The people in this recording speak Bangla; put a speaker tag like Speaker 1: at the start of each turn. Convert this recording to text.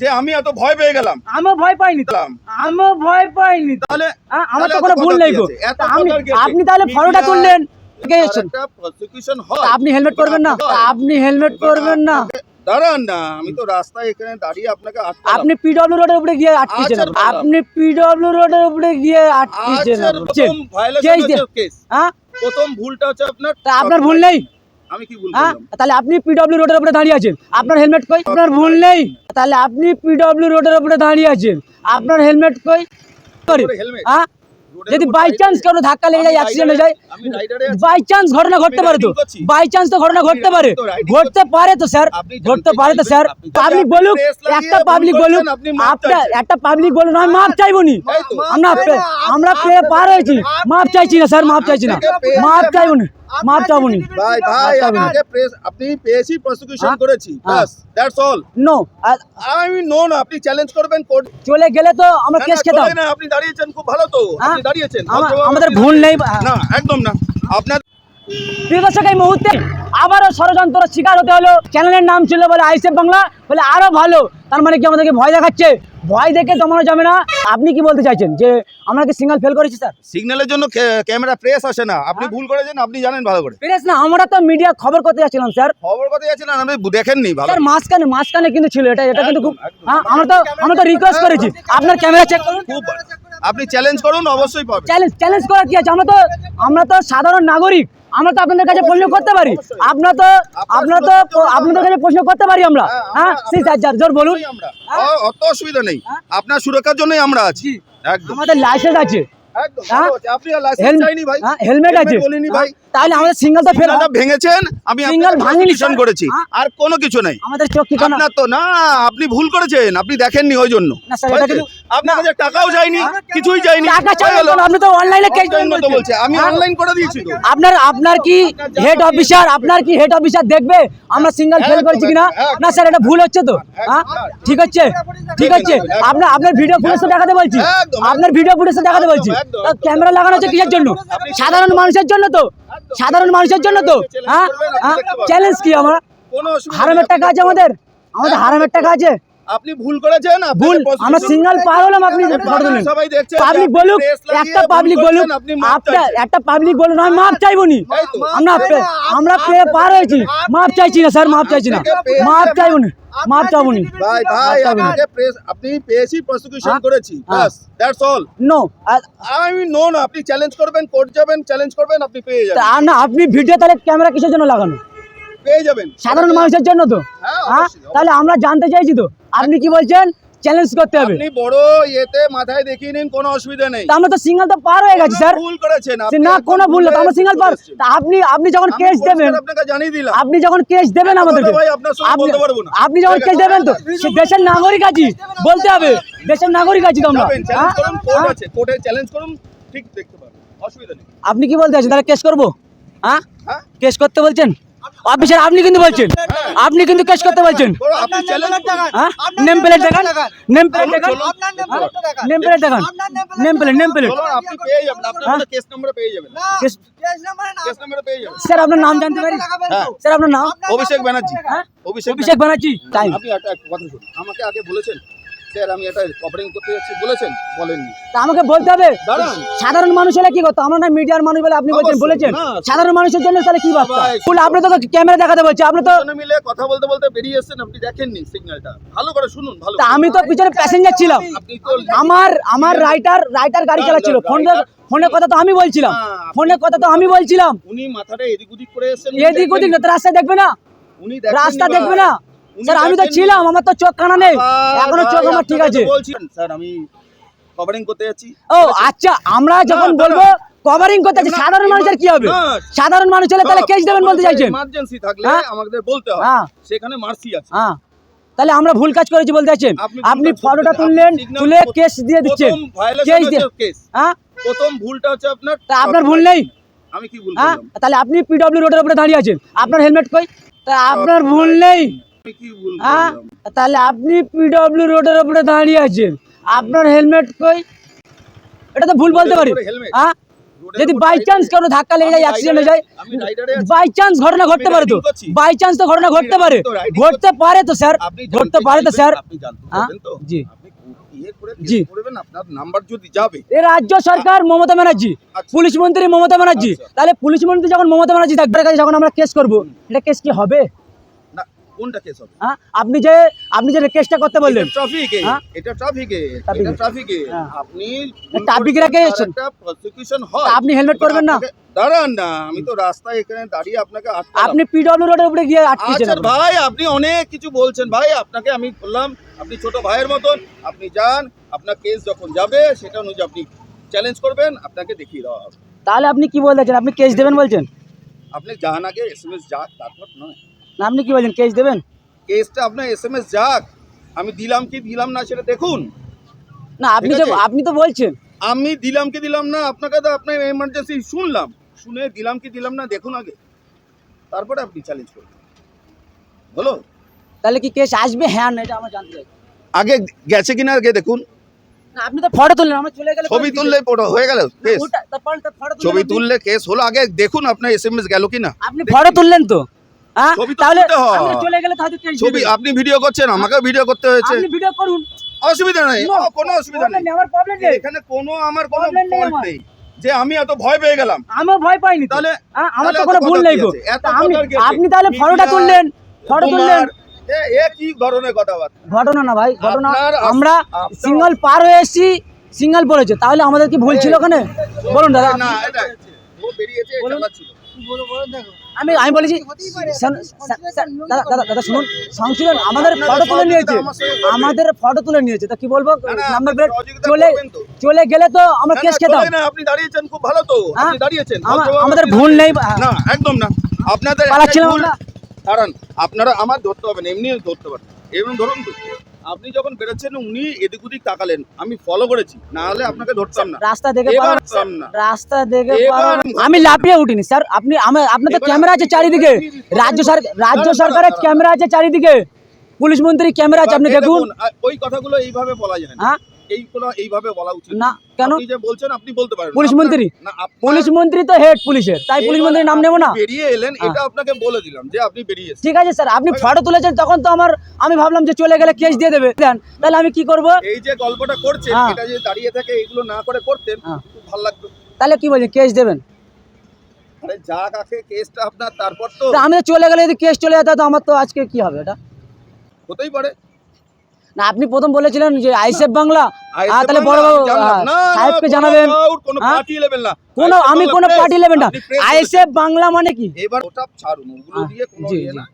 Speaker 1: যে আমি এত ভয় পেয়ে গেলাম।
Speaker 2: আমিও ভয় পাইনি। আমিও ভয় পাইনি
Speaker 1: তাহলে
Speaker 2: আমার তো কোনো ভুল নেই গো। আমি? আপনি তাহলে ফটোটা তুললেন। আপনি হেলমেট করবেন না। আপনি হেলমেট করবেন না।
Speaker 1: দাঁড়ান না আমি তো রাস্তায় এখানে দাঁড়িয়ে আপনাকে
Speaker 2: আপনি পিডব্লিউ রোডের উপরে গিয়ে আটকেছেন।
Speaker 1: আচ্ছা,
Speaker 2: আপনি পিডব্লিউ রোডের উপরে গিয়ে আটকেছেন।
Speaker 1: আচ্ছা, প্রথম।
Speaker 2: হ্যাঁ?
Speaker 1: প্রথম ভুলটা হচ্ছে আপনার
Speaker 2: আপনার ভুল নেই?
Speaker 1: আমি
Speaker 2: হ্যাঁ?
Speaker 1: করলাম?
Speaker 2: তাহলে আপনি পিডব্লিউ রোডের উপরে দাঁড়িয়ে আছেন। আপনার হেলমেট কই? আপনার ভুল নেই। তাহলে আপনি পিডব্লিউ রোডের উপরে দাঁড়িয়ে আছেন। আপনার হেলমেট কই? হ্যাঁ? যদি বাই চান্স কোনো ধাক্কা লেগে যায় অ্যাক্সিডেন্ট হয়ে যায়। বাই চান্স ঘটনা ঘটতে পারে তো। বাই চান্স তো ঘটনা ঘটতে পারে। ঘটতে পারে তো স্যার ঘটতে পারে তো স্যার পাবলিক বলুক একটা পাবলিক বলুক
Speaker 1: আপনি
Speaker 2: আপনার একটা পাবলিক বলুন আমি মাপ চাইব নি। আমরা আমরা পেয়ে পার হয়েছি। মাপ চাইছি। না স্যার মাপ চাইছি না। মাপ চাইব না। মাপ চাইব নি
Speaker 1: ভাই ভাই আপনাকে প্রেস আপনি পেয়েছি প্রসিকিউশন
Speaker 2: হ্যাঁ?
Speaker 1: করেছি। বাস that's all
Speaker 2: no
Speaker 1: I know না আপনি চ্যালেঞ্জ করবেন কোর্ট
Speaker 2: চলে গেলে তো আমরা কেস খেতাম
Speaker 1: না আপনি দাঁড়িয়েছেন খুব ভালো তো
Speaker 2: হ্যাঁ?
Speaker 1: আপনি দাঁড়িয়েছেন
Speaker 2: আমাদের ভুল নেই।
Speaker 1: না একদম না আপনার
Speaker 2: প্রিয় দর্শক এই মুহূর্তে আবারও ষড়যন্ত্র শিকার হতে হলো। চ্যানেলের নাম ছিল বলে আইসেফ বাংলা বলে আরও ভালো। তার মানে কি আমাদেরকে ভয় দেখাচ্ছে? ভয় দেখে দমানো যাবে না। আপনি কি বলতে চাইছেন? যে আমরা কি সিঙ্গেল ফেল করেছি স্যার
Speaker 1: সিগন্যালের জন্য ক্যামেরা প্রেস আসে না। আপনি ভুল করেছেন আপনি জানেন ভালো করে।
Speaker 2: পেরেছ না আমরা তো মিডিয়া খবর করতে যাচ্ছিলাম স্যার
Speaker 1: খবর কথা যাচ্ছেন আপনি দেখেননি ভালো।
Speaker 2: স্যার মাঝখানে মাঝখানে কিন্তু ছিল এটা এটা কিন্তু খুব। হ্যাঁ আমরা তো আমরা তো রিকোয়েস্ট করেছি। আপনার ক্যামেরা চেক করুন।
Speaker 1: খুব আপনি চ্যালেঞ্জ করুন অবশ্যই পাবেন।
Speaker 2: চ্যালেঞ্জ চ্যালেঞ্জ করার কি আছে? আমরা তো আমরা তো সাধারণ নাগরিক। আমরা তো আপনাদের কাছে প্রশ্ন করতে পারি। আপনার তো আপনার তো আপনাদের কাছে প্রশ্ন করতে পারি আমরা। হ্যাঁ সেই স্যার জোর বলুন।
Speaker 1: অত অসুবিধা নেই। আপনার সুরক্ষার জন্যই আমরা আছি। একদম।
Speaker 2: আমাদের লাইসেন্স আছে। হ্যাঁ? হেলমেট
Speaker 1: ভাই।
Speaker 2: হ্যাঁ, আছে। তাহলে আমাদের সিঙ্গেল তো ফেল
Speaker 1: ভেঙেছেন। আমি
Speaker 2: ভাঙিনি,
Speaker 1: করেছি।
Speaker 2: হ্যাঁ?
Speaker 1: আর কোনো কিছু নাই।
Speaker 2: আমাদের চোখ কি
Speaker 1: আপনার তো না আপনি ভুল করেছেন। আপনি দেখেননি ওই জন্য।
Speaker 2: না, স্যার, এটা
Speaker 1: হয়েছে?
Speaker 2: কিন্তু-
Speaker 1: আপনার কাছে টাকাও যায়নি কিছুই যায়নি।
Speaker 2: টাকা
Speaker 1: হয়ে
Speaker 2: আপনি তো অনলাইনে কেস
Speaker 1: মতো বলছে আমি অনলাইন করে দিয়েছি তো।
Speaker 2: আপনার আপনার কি হেড অফিসার আপনার কি হেড অফিসার দেখবে আমরা সিঙ্গেল ফেল
Speaker 1: একদম,
Speaker 2: করেছি কিনা? না স্যার এটা ভুল হচ্ছে তো। হ্যাঁ ঠিক হচ্ছে ঠিক আছে। আপনার আপনার ভিডিও ফুটেজ তো দেখাতে বলছি। আপনার ভিডিও ফুটেজ তো দেখাতে বলছি। ক্যামেরা লাগানো হচ্ছে কিসের জন্য? সাধারণ মানুষের জন্য তো। সাধারণ মানুষের জন্য তো। হ্যাঁ? হ্যাঁ? চ্যালেঞ্জ কি আমরা? হারামের টাকা আছে আমাদের? আমাদের হারামের টাকা আছে।
Speaker 1: আপনি ভুল করেছেন
Speaker 2: ভুল আমরা সিঙ্গেল পার হলাম আপনি ফটো দিলেন
Speaker 1: সবাই দেখছে
Speaker 2: পাবলিক বলুক একটা পাবলিক বলুক আপনার একটা পাবলিক বলুন আমি মাপ চাইব নি। আমরা আমরা পেয়ে পার হয়েছি। মাপ চাইছি না স্যার মাপ চাইছি না। মাপ চাইব না মাপ চাইব নি।
Speaker 1: ভাই ভাই প্রেস আপনি পেয়েছি প্রসিকিউশন
Speaker 2: হ্যাঁ?
Speaker 1: করেছি
Speaker 2: হ্যাঁ।
Speaker 1: বাস দ্যাটস অল
Speaker 2: নো
Speaker 1: আমি নো না আপনি চ্যালেঞ্জ করবেন কোর্ট যাবেন চ্যালেঞ্জ করবেন আপনি পেয়ে যাবেন।
Speaker 2: না আপনি ভিডিও তাহলে ক্যামেরা কিসের জন্য লাগানো?
Speaker 1: পেয়ে যাবেন।
Speaker 2: সাধারণ মানুষের জন্য তো।
Speaker 1: হ্যাঁ,
Speaker 2: হ্যাঁ? তাহলে আমরা জানতে চাইছি তো। আপনি কি বলছেন? চ্যালেঞ্জ করতে হবে।
Speaker 1: আপনি বড় ইয়েতে মাথায় দেখিয়ে নিন কোনো অসুবিধা নেই।
Speaker 2: আমরা তো সিঙ্গেল তো পার হয়ে গেছি স্যার।
Speaker 1: ভুল করেছেন
Speaker 2: সে না কোনো ভুল না আমরা সিঙ্গেল পার। আপনি আপনি যখন কেস দেবেন
Speaker 1: আপনাকে জানিয়ে দিলাম।
Speaker 2: আপনি যখন কেস দেবেন আমাদেরকে
Speaker 1: ভাই আপনার সঙ্গে বলতে পারব না।
Speaker 2: আপনি যখন কেস দেবেন তো দেশের নাগরিক আছি বলতে হবে দেশের নাগরিক আছি তো আমরা। হ্যাঁ?
Speaker 1: চ্যালেঞ্জ করুন কোর্ট
Speaker 2: হ্যাঁ?
Speaker 1: আছে কোর্টে চ্যালেঞ্জ করুন ঠিক দেখতে পাবেন অসুবিধা নেই।
Speaker 2: আপনি কি বলতে আছেন তাহলে কেস করব? হ্যাঁ?
Speaker 1: হ্যাঁ?
Speaker 2: কেস করতে বলছেন? অফিসার আপনি কিন্তু বলছেন। আপনি কিন্তু কেস করতে বলছেন।
Speaker 1: বড় আপনি চ্যালেঞ্জ করুন
Speaker 2: হ্যাঁ? নেম প্লেট দেখান। নেম প্লেট দেখান। নেম প্লেট দেখান। Name plate name plate sir আপনার নাম জানতে পারি?
Speaker 1: হ্যাঁ।
Speaker 2: স্যার আপনার নাম?
Speaker 1: অভিষেক ব্যানার্জি।
Speaker 2: হ্যাঁ?
Speaker 1: অভিষেক
Speaker 2: ব্যানার্জি। টাইম
Speaker 1: আপনি একটা কথা শুনুন। আমাকে আগে বলেছেন স্যার আমি এটা করতে যাচ্ছি। বলেছেন? বলেননি।
Speaker 2: তা আমাকে বলতে হবে। সাধারণ কি করতো? আমরা না মিডিয়ার মানুষ বলে আপনি বলছেন বলেছেন। সাধারণ মানুষের জন্য তাহলে কি বার্তা? ফুল আপনি তো ক্যামেরা দেখাতে বলছে আপনি তো
Speaker 1: মিলে কথা বলতে বলতে বেরিয়ে এসেছেন আপনি দেখেননি সিগন্যালটা ভালো করে শুনুন ভালো
Speaker 2: আমি তো পিছনে প্যাসেঞ্জার ছিলাম। আমার আমার রাইটার রাইটার গাড়ি চালাচ্ছিল। ফোনের কথা তো আমি বলছিলাম। ফোনের কথা তো আমি বলছিলাম।
Speaker 1: উনি মাথাটা এদিক ওদিক করে এসেছেন
Speaker 2: এদিক ওদিক না রাস্তা দেখবে না।
Speaker 1: উনি
Speaker 2: রাস্তা দেখবে না। স্যার আমি তো ছিলাম আমার তো চোখ কানা নেই
Speaker 1: এখনও
Speaker 2: চোখ আমার ঠিক আছে।
Speaker 1: স্যার আমি কভারিং করতে যাচ্ছি।
Speaker 2: ও আচ্ছা আমরা যখন বলব কভারিং করতে যাচ্ছি, সাধারণ মানুষের কি হবে? সাধারণ মানুষ হলে তাহলে কেস দেবেন বলতে চাইছেন।
Speaker 1: ইমার্জেন্সি থাকলে
Speaker 2: হ্যাঁ?
Speaker 1: আমাদের বলতে হবে।
Speaker 2: হ্যাঁ।
Speaker 1: সেখানে মার্সি আছে।
Speaker 2: হ্যাঁ। তাহলে আমরা ভুল কাজ করেছি বলতে চাইছেন।
Speaker 1: আপনি
Speaker 2: ফটোটা তুললেন তুলে কেস দিয়ে দিচ্ছেন। কেস দিয়ে। হ্যাঁ?
Speaker 1: প্রথম ভুলটা হচ্ছে আপনার
Speaker 2: তা আপনার ভুল নেই?
Speaker 1: আমি কি ভুল
Speaker 2: হ্যাঁ?
Speaker 1: করলাম
Speaker 2: তাহলে আপনি পিডব্লিউ রোডের উপরে দাঁড়িয়ে আছেন। আপনার হেলমেট কই? তা আপনার ভুল নেই। হ্যাঁ তাহলে আপনি পিডব্লিউ রোডের উপরে দাঁড়িয়ে আছেন। আপনার হেলমেট কই? এটা তো ভুল বলতে পারি? হ্যাঁ যদি বাই চান্স কোনো ধাক্কা লেগে যায় অ্যাক্সিডেন্ট হয়ে যায়। বাই চান্স ঘটনা ঘটতে পারে তো। বাই চান্স তো ঘটনা ঘটতে পারে। ঘটতে পারে তো স্যার ঘটতে পারে তো স্যার জি।
Speaker 1: ইয়ে করে
Speaker 2: জি। এ রাজ্য সরকার মমতা ব্যানার্জি
Speaker 1: আচ্ছা।
Speaker 2: পুলিশ মন্ত্রী মমতা ব্যানার্জি।
Speaker 1: আচ্ছা।
Speaker 2: তাহলে পুলিশ মন্ত্রী যখন মমতা ব্যানার্জি থাকবে যখন আমরা কেস করব এটা কেস কি হবে?
Speaker 1: কোনটা কেস হবে?
Speaker 2: হ্যাঁ? আপনি যে আপনি যে কেসটা করতে বললেন।
Speaker 1: ট্রাফিকে
Speaker 2: হ্যাঁ?
Speaker 1: এটা ট্রাফিকে এটা। ট্রাফিকে
Speaker 2: হ্যাঁ।
Speaker 1: আপনি। একটা প্রসিকিউশন হয়।
Speaker 2: আপনি হেলমেট পরবেন না।
Speaker 1: দাঁড়ান না আমি তো রাস্তায় এখানে দাঁড়িয়ে আপনাকে।
Speaker 2: আপনি পিডব্লিউ রোডের উপরে গিয়ে আটকেছেন
Speaker 1: আচ্ছা ভাই আপনি অনেক কিছু বলছেন। ভাই আপনাকে আমি বললাম আপনি ছোট ভাইয়ের মতন আপনি যান আপনার কেস যখন যাবে সেটা অনুযায়ী আপনি চ্যালেঞ্জ করবেন আপনাকে দেখিয়ে দেওয়া হবে।
Speaker 2: তাহলে আপনি কি বলতে আপনি কেস দেবেন বলছেন?
Speaker 1: আপনি যান আগে এস এম এস যাক তারপর নয়।
Speaker 2: আপনি কি বলছেন কেস দেবেন?
Speaker 1: কেসটা আপনার এস এম এস যাক। আমি দিলাম কি দিলাম না সেটা দেখুন।
Speaker 2: না আপনি
Speaker 1: আছে।
Speaker 2: আপনি তো বলছেন।
Speaker 1: আমি দিলাম কি দিলাম না আপনাকে তো আপনার এমার্জেন্সি শুনলাম। শুনে দিলাম কি দিলাম না দেখুন আগে। তারপরে আপনি চ্যালেঞ্জ করুন। হলো
Speaker 2: তাহলে কি কেস আসবে? হ্যাঁ না এটা আমরা জানতে চাই।
Speaker 1: আগে গেছে কিনা আগে দেখুন।
Speaker 2: আপনি তো ফটো তুললেন আমরা চলে গেলে
Speaker 1: ছবি তুললে পড়ো হয়ে গেল কেস ছবি তুললে কেস হলো আগে দেখুন আপনার এস এম এস গেল কিনা।
Speaker 2: আপনি ফটো তুললেন তো
Speaker 1: তো?
Speaker 2: তাহলে
Speaker 1: হয়।
Speaker 2: আমরা চলে গেলে তাহলে
Speaker 1: ছবি আপনি ভিডিও করছেন আমাকেও ভিডিও করতে হয়েছে।
Speaker 2: আপনি ভিডিও করুন।
Speaker 1: অসুবিধা নেই। কোনো অসুবিধা নেই।
Speaker 2: আমার প্রবলেম নেই।
Speaker 1: এখানে কোনো আমার কোনো ফল্ট নেই যে আমি এত ভয় পেয়ে গেলাম।
Speaker 2: আমিও ভয় পাইনি
Speaker 1: তাহলে
Speaker 2: হ্যাঁ, আমার তো কোনো ভুল নেই গো। আমি? আপনি তাহলে ফটোটা তুললেন ফটো তুললেন।
Speaker 1: এ কি ধরনের কথাবার্তা
Speaker 2: ঘটনা না ভাই ঘটনা আমরা সিঙ্গল পার হয়ে এসেছি সিঙ্গল পড়েছে তাহলে আমাদের কি ভুল ছিল ওখানে? বলুন দাদা।
Speaker 1: না এটা ও বেরিয়েছে
Speaker 2: বলুন।
Speaker 1: চালাচ্ছিল।
Speaker 2: আমি আমি বলেছি দাদা দাদা দাদা শুনুন সংশোধন আমাদের ফটো তুলে নিয়েছে। আমাদের ফটো তুলে নিয়েছে। তা কি বলব? নাম্বার প্লেট চলে চলে গেলে তো আমরা কেস খেতাম।
Speaker 1: আপনি দাঁড়িয়েছেন খুব ভালো তো।
Speaker 2: হ্যাঁ?
Speaker 1: আপনি দাঁড়িয়েছেন
Speaker 2: আমাদের ভুল নেই
Speaker 1: না একদম না। আপনাদের
Speaker 2: পালাচ্ছিলাম।
Speaker 1: কারণ আপনারা আমার ধরতে হবে না এমনি ধরতে পারেন এরকম ধরুন তো। আপনি যখন বেরোচ্ছেন উনি এদিক ওদিক তাকালেন। আমি ফলো করেছি। না হলে আপনাকে ধরতাম না।
Speaker 2: রাস্তা দেখে
Speaker 1: এবার ধরতাম না।
Speaker 2: রাস্তা দেখে
Speaker 1: এবার
Speaker 2: আমি লাফিয়ে উঠিনি স্যার। আপনি আপনাদের
Speaker 1: এবার
Speaker 2: ক্যামেরা আছে চারিদিকে। রাজ্য সরকার রাজ্য সরকারের ক্যামেরা আছে চারিদিকে। পুলিশ মন্ত্রী ক্যামেরা আছে। আপনি
Speaker 1: এই
Speaker 2: দেখুন
Speaker 1: আ, ওই কথাগুলো এইভাবে বলা যায় না।
Speaker 2: হ্যাঁ?
Speaker 1: এইগুলো এইভাবে বলা উচিত
Speaker 2: না। কেন?
Speaker 1: আপনি যে বলছেন আপনি বলতে পারেন
Speaker 2: পুলিশ মন্ত্রী?
Speaker 1: না
Speaker 2: পুলিশ মন্ত্রী তো হেড পুলিশের তাই পুলিশ মন্ত্রীর নাম নেব না?
Speaker 1: বেরিয়ে এলেন
Speaker 2: হ্যাঁ।
Speaker 1: এটা আপনাকে বলে দিলাম যে আপনি বেরিয়ে
Speaker 2: ঠিক আছে স্যার আপনি ফটো তুলেছেন তখন তো আমার আমি ভাবলাম যে চলে গেলে কেস দিয়ে দেবে। দেন তাহলে আমি কি করব?
Speaker 1: এই যে গল্পটা করছেন
Speaker 2: হ্যাঁ।
Speaker 1: এটা যে দাঁড়িয়ে থাকে এগুলো না করে করতেন
Speaker 2: হ্যাঁ।
Speaker 1: ভালো লাগতো।
Speaker 2: তাহলে কি বলছেন কেস দেবেন?
Speaker 1: যা কেসটা আপনার তারপর তো
Speaker 2: আমি চলে গেলে যদি কেস চলে যেত তো আমার তো আজকে কি হবে এটা?
Speaker 1: হতেই পারে।
Speaker 2: না আপনি প্রথম বলেছিলেন যে আইসেফ বাংলা হ্যাঁ, তাহলে বড় সাহেবকে জানাবেন।
Speaker 1: কোনো
Speaker 2: হ্যাঁ? আমি কোনো পার্টি নেবেন না
Speaker 1: আইসেফ
Speaker 2: আইএসএফ বাংলা মানে কি
Speaker 1: এবার ওটা ছাড়ুন ওগুলো দিয়ে কোনো ইয়ে। না